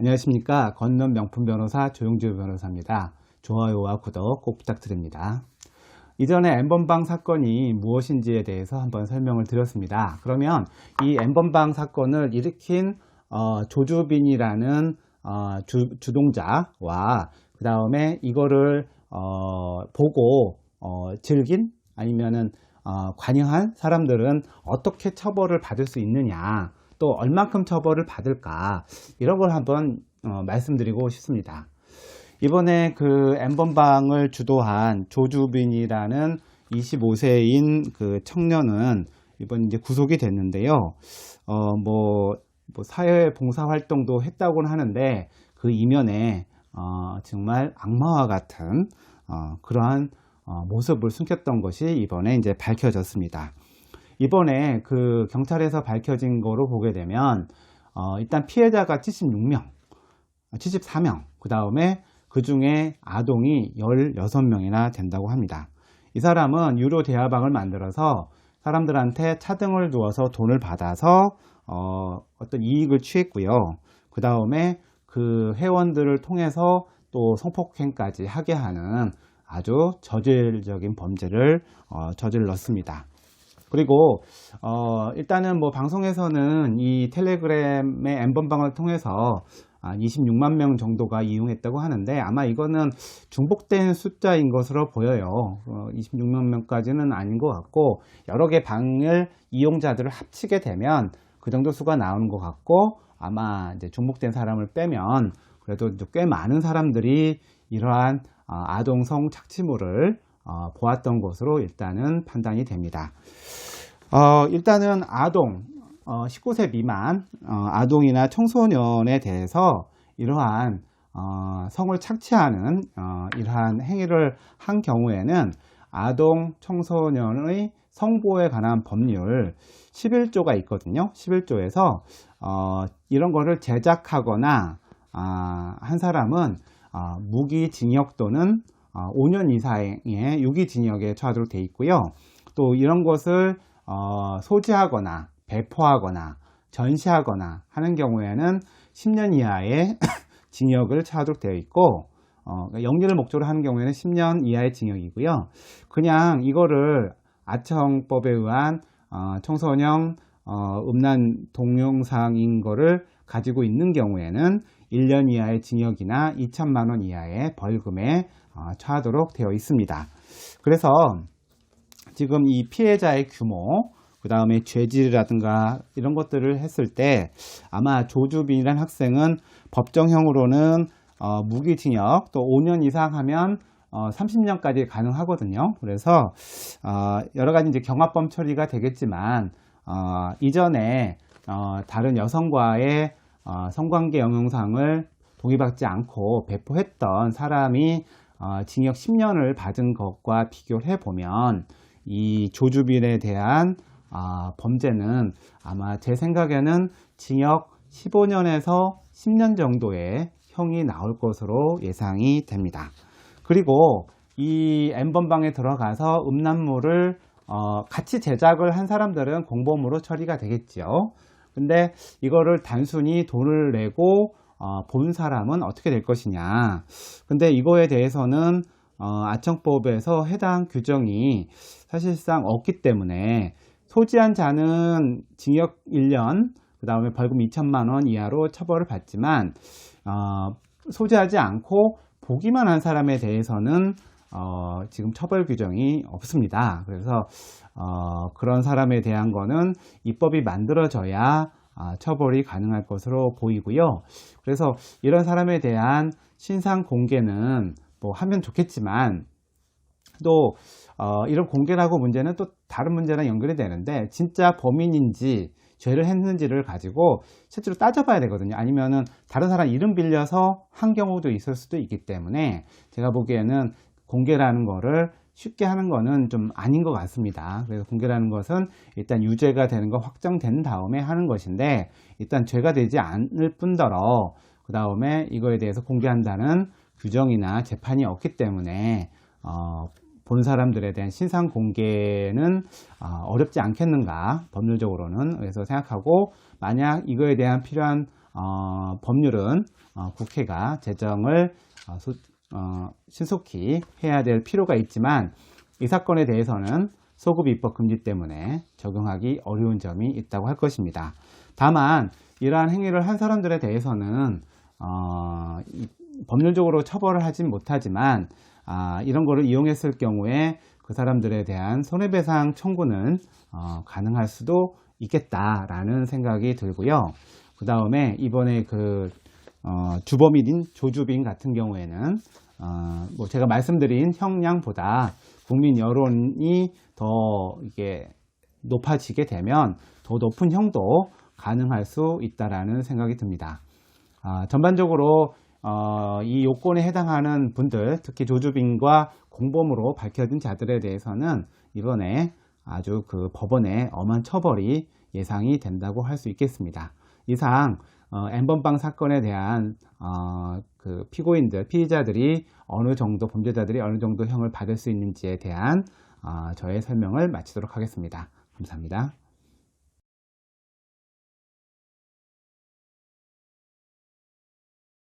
안녕하십니까 건넌 명품 변호사 조용주 변호사입니다. 좋아요와 구독 꼭 부탁드립니다. 이전에 엠번방 사건이 무엇인지에 대해서 한번 설명을 드렸습니다. 그러면 이 엠번방 사건을 일으킨 어, 조주빈이라는 어, 주, 동자와 그 다음에 이거를 어, 보고 어, 즐긴 아니면은 어, 관여한 사람들은 어떻게 처벌을 받을 수 있느냐 또 얼만큼 처벌을 받을까 이런 걸 한번 어, 말씀드리고 싶습니다. 이번에 그 엠번방을 주도한 조주빈이라는 25세인 그 청년은 이번 이제 구속이 됐는데요. 어, 뭐, 뭐 사회 봉사 활동도 했다고는 하는데 그 이면에 어, 정말 악마와 같은 어, 그러한 어, 모습을 숨겼던 것이 이번에 이제 밝혀졌습니다. 이번에 그 경찰에서 밝혀진 거로 보게 되면 어, 일단 피해자가 76명, 74명, 그 다음에 그 중에 아동이 16명이나 된다고 합니다. 이 사람은 유료 대화방을 만들어서 사람들한테 차등을 두어서 돈을 받아서 어, 어떤 이익을 취했고요. 그 다음에 그 회원들을 통해서 또 성폭행까지 하게 하는 아주 저질적인 범죄를 어, 저질렀습니다. 그리고 어, 일단은 뭐 방송에서는 이 텔레그램의 엠번방을 통해서 26만 명 정도가 이용했다고 하는데 아마 이거는 중복된 숫자인 것으로 보여요. 26만 어, 명까지는 아닌 것 같고 여러 개 방을 이용자들을 합치게 되면 그 정도 수가 나오는 것 같고 아마 이제 중복된 사람을 빼면 그래도 꽤 많은 사람들이 이러한 어, 아동 성 착취물을 어, 보았던 것으로 일단은 판단이 됩니다. 어, 일단은 아동, 19세 미만 아동이나 청소년에 대해서 이러한 성을 착취하는 이러한 행위를 한 경우에는 아동 청소년의 성보호에 관한 법률 11조가 있거든요. 11조에서 이런 거를 제작하거나 아, 한 사람은 아, 무기징역 또는 5년 아, 이상의 유기징역에 처하도록 되어 있고요. 또 이런 것을 어, 소지하거나 배포하거나 전시하거나 하는 경우에는 10년 이하의 징역을 처하도록 되어 있고 어, 그러니까 영리를 목적으로 하는 경우에는 10년 이하의 징역이고요. 그냥 이거를 아청법에 의한 어, 청소년 어, 음란 동영상인 거를 가지고 있는 경우에는 1년 이하의 징역이나 2천만 원 이하의 벌금에 어, 처하도록 되어 있습니다. 그래서 지금 이 피해자의 규모, 그 다음에 죄질이라든가 이런 것들을 했을 때 아마 조주빈이라는 학생은 법정형으로는 어, 무기징역 또 5년 이상 하면 어, 30년까지 가능하거든요. 그래서 어, 여러 가지 이제 경합범 처리가 되겠지만 어, 이전에 어, 다른 여성과의 어, 성관계 영상을 동의받지 않고 배포했던 사람이 어, 징역 10년을 받은 것과 비교를 해보면 이 조주빈에 대한 어, 범죄는 아마 제 생각에는 징역 15년에서 10년 정도의 형이 나올 것으로 예상이 됩니다. 그리고 이 엠번방에 들어가서 음란물을 어, 같이 제작을 한 사람들은 공범으로 처리가 되겠죠. 근데 이거를 단순히 돈을 내고 어, 본 사람은 어떻게 될 것이냐. 근데 이거에 대해서는 어, 아청법에서 해당 규정이 사실상 없기 때문에 소지한 자는 징역 1년, 그 다음에 벌금 2천만 원 이하로 처벌을 받지만 어, 소지하지 않고 보기만 한 사람에 대해서는 어, 지금 처벌 규정이 없습니다. 그래서 어, 그런 사람에 대한 거는 입법이 만들어져야 아, 처벌이 가능할 것으로 보이고요. 그래서 이런 사람에 대한 신상 공개는 뭐 하면 좋겠지만 또 어, 이런 공개라고 문제는 또 다른 문제랑 연결이 되는데 진짜 범인인지 죄를 했는지를 가지고 실제로 따져봐야 되거든요. 아니면은 다른 사람 이름 빌려서 한 경우도 있을 수도 있기 때문에 제가 보기에는 공개라는 거를 쉽게 하는 거는 좀 아닌 것 같습니다. 그래서 공개라는 것은 일단 유죄가 되는 거 확정된 다음에 하는 것인데 일단 죄가 되지 않을 뿐더러 그 다음에 이거에 대해서 공개한다는 규정이나 재판이 없기 때문에 어, 본 사람들에 대한 신상 공개는 어, 어렵지 않겠는가 법률적으로는 그래서 생각하고 만약 이거에 대한 필요한 어, 법률은 어, 국회가 제정을 어, 소- 어, 신속히 해야 될 필요가 있지만 이 사건에 대해서는 소급 입법 금지 때문에 적용하기 어려운 점이 있다고 할 것입니다. 다만 이러한 행위를 한 사람들에 대해서는 어, 이- 법률적으로 처벌을 하진 못하지만 아, 이런 거를 이용했을 경우에 그 사람들에 대한 손해배상 청구는 어, 가능할 수도 있겠다라는 생각이 들고요. 그 다음에 이번에 그 어, 주범인 조주빈 같은 경우에는 어, 뭐 제가 말씀드린 형량보다 국민 여론이 더 이게 높아지게 되면 더 높은 형도 가능할 수 있다라는 생각이 듭니다. 아, 전반적으로 어, 이 요건에 해당하는 분들, 특히 조주빈과 공범으로 밝혀진 자들에 대해서는 이번에 아주 그 법원의 엄한 처벌이 예상이 된다고 할 수 있겠습니다. 이상 어, 엠번방 사건에 대한 어, 그 피고인들, 피의자들이 어느 정도 범죄자들이 어느 정도 형을 받을 수 있는지에 대한 어, 저의 설명을 마치도록 하겠습니다. 감사합니다.